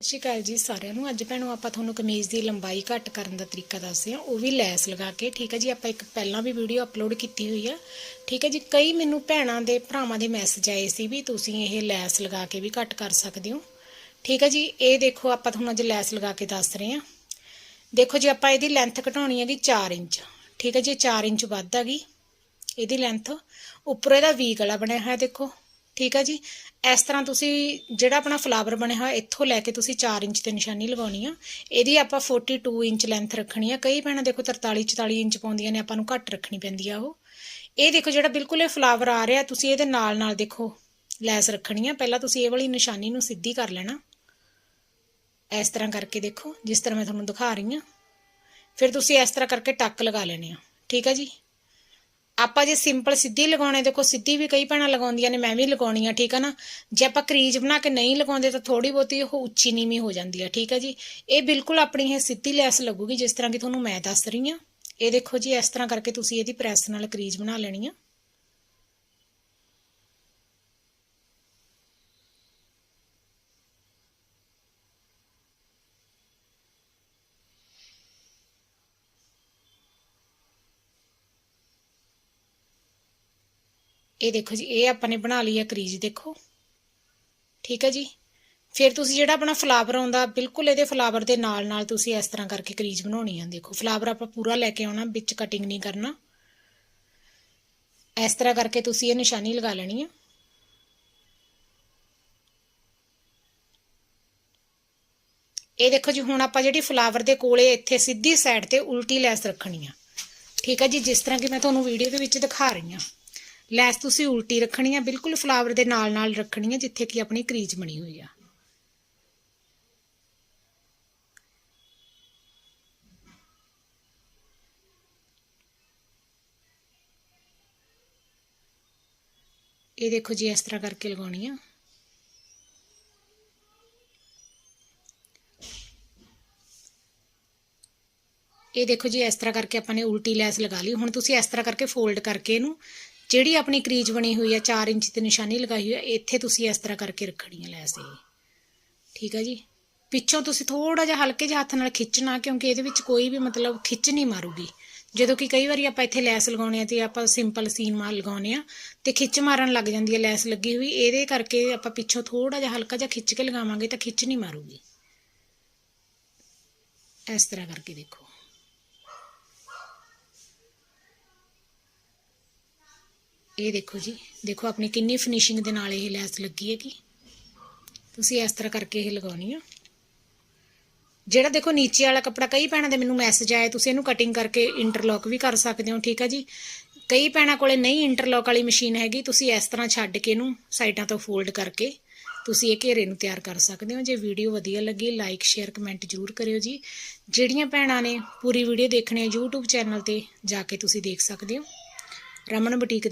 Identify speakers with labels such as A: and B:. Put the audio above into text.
A: ਸਤਿ ਸ਼੍ਰੀ ਅਕਾਲ ਜੀ ਸਾਰਿਆਂ ਨੂੰ। ਅੱਜ ਭੈਣੋ ਆਪਾਂ ਤੁਹਾਨੂੰ ਕਮੀਜ਼ ਦੀ ਲੰਬਾਈ ਘੱਟ ਕਰਨ ਦਾ ਤਰੀਕਾ ਦੱਸਦੇ ਹਾਂ। ਉਹ ਵੀ ਲੈਸ ਲਗਾ ਕੇ, ਠੀਕ ਹੈ ਜੀ? ਆਪਾਂ ਇੱਕ ਪਹਿਲਾਂ ਵੀ ਵੀਡੀਓ ਅਪਲੋਡ ਕੀਤੀ ਹੋਈ ਆ। ਠੀਕ ਹੈ ਜੀ? ਕਈ ਮੈਨੂੰ ਭੈਣਾਂ ਦੇ ਭਰਾਵਾਂ ਦੇ ਮੈਸੇਜ ਆਏ ਸੀ ਵੀ ਤੁਸੀਂ ਇਹ ਲੈਸ ਲਗਾ ਕੇ ਵੀ ਘੱਟ ਕਰ ਸਕਦੇ ਹੋ। ਠੀਕ ਹੈ ਜੀ? ਇਹ ਦੇਖੋ, ਆਪਾਂ ਤੁਹਾਨੂੰ ਅੱਜ ਲੈਸ ਲਗਾ ਕੇ ਦੱਸ ਰਹੇ ਹਾਂ। ਦੇਖੋ ਜੀ, ਆਪਾਂ ਇਹਦੀ ਲੈਂਥ ਘਟਾਉਣੀ ਹੈਗੀ 4 ਇੰਚ। ਠੀਕ ਹੈ ਜੀ? 4 ਇੰਚ ਵੱਧ ਹੈਗੀ ਇਹਦੀ ਲੈਂਥ ਉੱਪਰ ਇਹਦਾ ਵੀ ਗਲਾ ਬਣਿਆ ਹੋਇਆ, ਦੇਖੋ। ਠੀਕ ਹੈ ਜੀ? ਇਸ ਤਰ੍ਹਾਂ ਤੁਸੀਂ ਜਿਹੜਾ ਆਪਣਾ ਫਲਾਵਰ ਬਣਿਆ ਹੋਇਆ, ਇੱਥੋਂ ਲੈ ਕੇ ਤੁਸੀਂ 4 ਇੰਚ ਤੇ ਨਿਸ਼ਾਨੀ ਲਗਾਉਣੀ ਆ। ਇਹਦੀ ਆਪਾਂ 42 ਇੰਚ ਲੈਂਥ ਰੱਖਣੀ ਆ। ਕਈ ਭੈਣਾਂ ਦੇਖੋ 43 44 ਇੰਚ ਪਾਉਂਦੀਆਂ ਨੇ, ਆਪਾਂ ਨੂੰ ਘੱਟ ਰੱਖਣੀ ਪੈਂਦੀ ਆ ਉਹ। ਇਹ ਦੇਖੋ ਜਿਹੜਾ ਬਿਲਕੁਲ ਇਹ ਫਲਾਵਰ ਆ ਰਿਹਾ, ਤੁਸੀਂ ਇਹਦੇ ਨਾਲ ਨਾਲ ਦੇਖੋ, ਲੈਸ ਰੱਖਣੀ ਆ। ਪਹਿਲਾਂ ਤੁਸੀਂ ਇਹ ਵਾਲੀ ਨਿਸ਼ਾਨੀ ਨੂੰ ਸਿੱਧੀ ਕਰ ਲੈਣਾ। ਇਸ ਤਰ੍ਹਾਂ ਕਰਕੇ ਦੇਖੋ, ਜਿਸ ਤਰ੍ਹਾਂ ਮੈਂ ਤੁਹਾਨੂੰ ਦਿਖਾ ਰਹੀ ਹਾਂ ਫਿਰ ਤੁਸੀਂ ਇਸ ਤਰ੍ਹਾਂ ਕਰਕੇ ਟੱਕ ਲਗਾ ਲੈਣੇ ਆ। ਠੀਕ ਹੈ ਜੀ? ਆਪਾਂ ਜੇ ਸਿੰਪਲ ਸਿੱਧੀ ਲਗਾਉਣੇ, ਦੇਖੋ ਸਿੱਧੀ ਵੀ ਕਈ ਭੈਣਾਂ ਲਗਾਉਂਦੀਆਂ ਨੇ, ਮੈਂ ਵੀ ਲਗਾਉਣੀ ਆ ਠੀਕ ਹੈ ਨਾ? ਜੇ ਆਪਾਂ ਕਰੀਜ ਬਣਾ ਕੇ ਨਹੀਂ ਲਗਾਉਂਦੇ ਤਾਂ ਥੋੜੀ ਬਹੁਤੀ ਉਹ ਉੱਚੀ ਨੀਵੀਂ ਹੋ ਜਾਂਦੀ ਆ, ਠੀਕ ਆ ਜੀ? ਇਹ ਬਿਲਕੁਲ ਆਪਣੀ ਇਹ ਸਿੱਧੀ ਲੈਸ ਲੱਗੂਗੀ, ਜਿਸ ਤਰ੍ਹਾਂ ਕਿ ਤੁਹਾਨੂੰ ਮੈਂ ਦੱਸ ਰਹੀ ਆ ਇਹ ਦੇਖੋ ਜੀ, ਇਸ ਤਰ੍ਹਾਂ ਕਰਕੇ ਤੁਸੀਂ ਇਹਦੀ ਪ੍ਰੈਸ ਨਾਲ ਕਰੀਜ ਬਣਾ ਲੈਣੀ ਆ। ਇਹ ਦੇਖੋ ਜੀ, ਇਹ ਆਪਾਂ ਨੇ ਬਣਾ ਲਈ ਹੈ ਕਰੀਜ, ਦੇਖੋ। ਠੀਕ ਹੈ ਜੀ? ਫਿਰ ਤੁਸੀਂ ਜਿਹੜਾ ਆਪਣਾ ਫਲਾਵਰ ਆਉਂਦਾ, ਬਿਲਕੁਲ ਇਹਦੇ ਫਲਾਵਰ ਦੇ ਨਾਲ ਨਾਲ ਤੁਸੀਂ ਇਸ ਤਰ੍ਹਾਂ ਕਰਕੇ ਕਰੀਜ ਬਣਾਉਣੀ ਆ, ਦੇਖੋ। ਫਲਾਵਰ ਆਪਾਂ ਪੂਰਾ ਲੈ ਕੇ ਆਉਣਾ, ਵਿੱਚ ਕਟਿੰਗ ਨਹੀਂ ਕਰਨਾ। ਇਸ ਤਰ੍ਹਾਂ ਕਰਕੇ ਤੁਸੀਂ ਇਹ ਨਿਸ਼ਾਨੀ ਲਗਾ ਲੈਣੀ ਆ। ਇਹ ਦੇਖੋ ਜੀ, ਹੁਣ ਆਪਾਂ ਜਿਹੜੀ ਫਲਾਵਰ ਦੇ ਕੋਲੇ ਇੱਥੇ ਸਿੱਧੀ ਸਾਈਡ ਤੇ ਉਲਟੀ ਲੈਸ ਰੱਖਣੀ ਆ। ਠੀਕ ਹੈ ਜੀ? ਜਿਸ ਤਰ੍ਹਾਂ ਕਿ ਮੈਂ ਤੁਹਾਨੂੰ ਵੀਡੀਓ ਦੇ ਵਿੱਚ ਦਿਖਾ ਰਹੀ ਹਾਂ। ਲੈਸ ਤੁਸੀਂ ਉਲਟੀ ਰੱਖਣੀ ਆ, ਬਿਲਕੁਲ ਫਲਾਵਰ ਦੇ ਨਾਲ ਨਾਲ ਰੱਖਣੀ ਹੈ ਜਿੱਥੇ ਕਿ ਆਪਣੀ ਕਰੀਜ ਬਣੀ ਹੋਈ ਆ। ਇਹ ਦੇਖੋ ਜੀ, ਇਸ ਤਰ੍ਹਾਂ ਕਰਕੇ ਲਗਾਉਣੀ ਆ। ਇਹ ਦੇਖੋ ਜੀ, ਇਸ ਤਰ੍ਹਾਂ ਕਰਕੇ ਆਪਾਂ ਨੇ ਉਲਟੀ ਲੈਸ ਲਗਾ ਲਈ। ਹੁਣ ਤੁਸੀਂ ਇਸ ਤਰ੍ਹਾਂ ਕਰਕੇ ਫੋਲਡ ਕਰਕੇ ਇਹਨੂੰ ਜਿਹੜੀ ਆਪਣੀ ਕਰੀਜ ਬਣੀ ਹੋਈ ਹੈ 4 ਇੰਚ ਤੇ ਨਿਸ਼ਾਨੀ ਲਗਾਈ ਹੋਈ ਹੈ ਇੱਥੇ ਤੁਸੀਂ ਇਸ ਤਰ੍ਹਾਂ ਕਰਕੇ ਰੱਖਣੀ ਹੈ ਲੈਸ ਇਹ ਠੀਕ ਹੈ ਜੀ? ਪਿੱਛੋਂ ਤੁਸੀਂ ਥੋੜਾ ਜਿਹਾ ਹਲਕੇ ਜਿਹਾ ਹੱਥ ਨਾਲ ਖਿੱਚਣਾ, ਕਿਉਂਕਿ ਇਹਦੇ ਵਿੱਚ ਕੋਈ ਵੀ ਮਤਲਬ ਖਿੱਚ ਨਹੀਂ ਮਾਰੂਗੀ। ਜਦੋਂ ਕਿ ਕਈ ਵਾਰੀ ਆਪਾਂ ਇੱਥੇ ਲੈਸ ਲਗਾਉਣੇ ਆ ਤੇ ਆਪਾਂ ਸਿੰਪਲ ਸੀਨ ਮਾਰ ਲਗਾਉਣੇ ਆ ਤੇ ਖਿੱਚ ਮਾਰਨ ਲੱਗ ਜਾਂਦੀ ਹੈ ਲੈਸ ਲੱਗੀ ਹੋਈ। ਇਹਦੇ ਕਰਕੇ ਆਪਾਂ ਪਿੱਛੋਂ ਥੋੜਾ ਜਿਹਾ ਹਲਕਾ ਜਿਹਾ ਖਿੱਚ ਕੇ ਲਗਾਵਾਂਗੇ ਤਾਂ ਖਿੱਚ ਨਹੀਂ ਮਾਰੂਗੀ। ਇਸ ਤਰ੍ਹਾਂ ਕਰਕੇ ਦੇਖੋ। ਇਹ ਦੇਖੋ ਜੀ, ਦੇਖੋ ਆਪਣੀ ਕਿੰਨੀ ਫਿਨਿਸ਼ਿੰਗ ਦੇ ਨਾਲ ਇਹ ਲੈਸ ਲੱਗੀ ਹੈਗੀ। ਤੁਸੀਂ ਇਸ ਤਰ੍ਹਾਂ ਕਰਕੇ ਇਹ ਲਗਾਉਣੀ ਆ। ਜਿਹੜਾ ਦੇਖੋ ਨੀਚੇ ਵਾਲਾ ਕੱਪੜਾ, ਕਈ ਭੈਣਾਂ ਦੇ ਮੈਨੂੰ ਮੈਸੇਜ ਆਏ, ਤੁਸੀਂ ਇਹਨੂੰ ਕਟਿੰਗ ਕਰਕੇ ਇੰਟਰਲੌਕ ਵੀ ਕਰ ਸਕਦੇ ਹੋ, ਠੀਕ ਆ ਜੀ? ਕਈ ਭੈਣਾਂ ਕੋਲੇ ਨਹੀਂ ਇੰਟਰਲੌਕ ਵਾਲੀ ਮਸ਼ੀਨ ਹੈਗੀ, ਤੁਸੀਂ ਇਸ ਤਰ੍ਹਾਂ ਛੱਡ ਕੇ ਇਹਨੂੰ ਸਾਈਡਾਂ ਤੋਂ ਫੋਲਡ ਕਰਕੇ ਤੁਸੀਂ ਇਹ ਘੇਰੇ ਨੂੰ ਤਿਆਰ ਕਰ ਸਕਦੇ ਹੋ। ਜੇ ਵੀਡੀਓ ਵਧੀਆ ਲੱਗੀ ਲਾਈਕ ਸ਼ੇਅਰ ਕਮੈਂਟ ਜ਼ਰੂਰ ਕਰਿਓ ਜੀ। ਜਿਹੜੀਆਂ ਭੈਣਾਂ ਨੇ ਪੂਰੀ ਵੀਡੀਓ ਦੇਖਣੀ ਹੈ YouTube ਚੈਨਲ ਤੇ, ਜਾ ਕੇ ਤੁਸੀਂ ਦੇਖ ਸਕਦੇ ਹੋ। ਰਮਨ ਬੁਟੀਕ